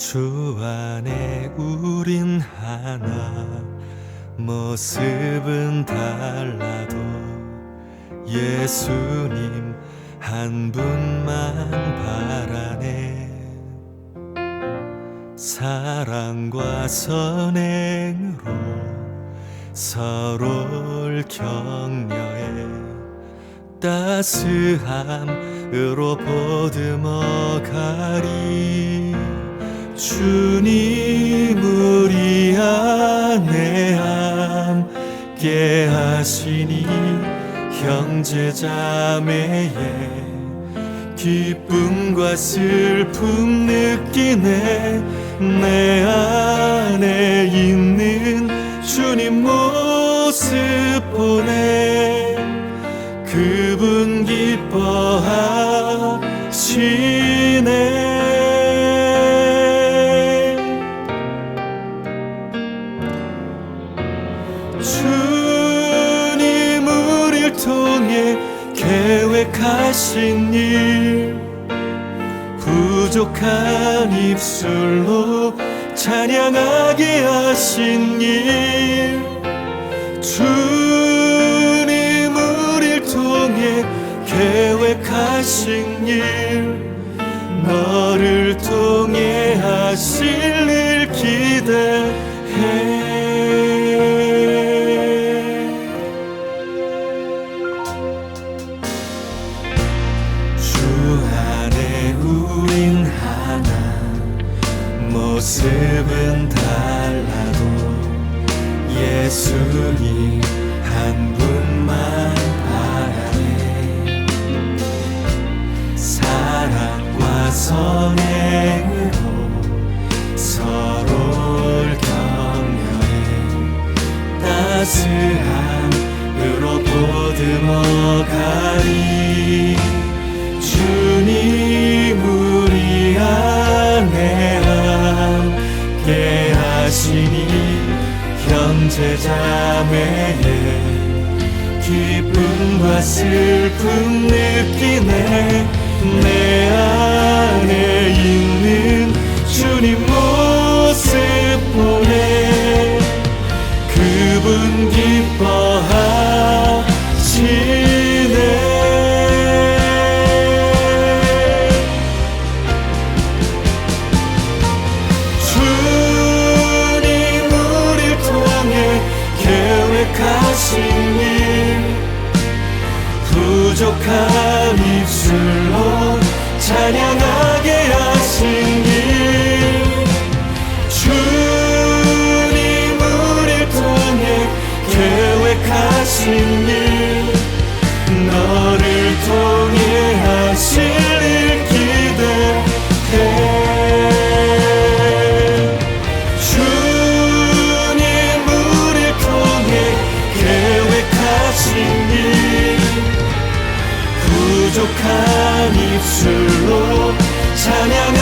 주 안에 우린 하나 모습은 달라도 예수님 한 분만 바라네. 사랑과 선행으로 서로를 격려해 따스함으로 보듬어 가리 주님 우리 안에 함께 하시니 형제 자매의 기쁨과 슬픔 느끼네 내 안에 있는 주님 모습 보네 그분 기뻐하시네 주님 우릴 통해 계획하신 일. 부족한 입술로 찬양하게 하신 일. 주님 우릴 통해 계획하신 일. 너를 통해 하실 일 기대 모습은 달라도 예수님 한 분만 바라네. 사랑과 선행으로 서로를 격려해 따스함으로 보듬어 가리 형제자매의 기쁨과 슬픔 느끼네. 내 안에 부족한 입술 부족한 입술로 찬양하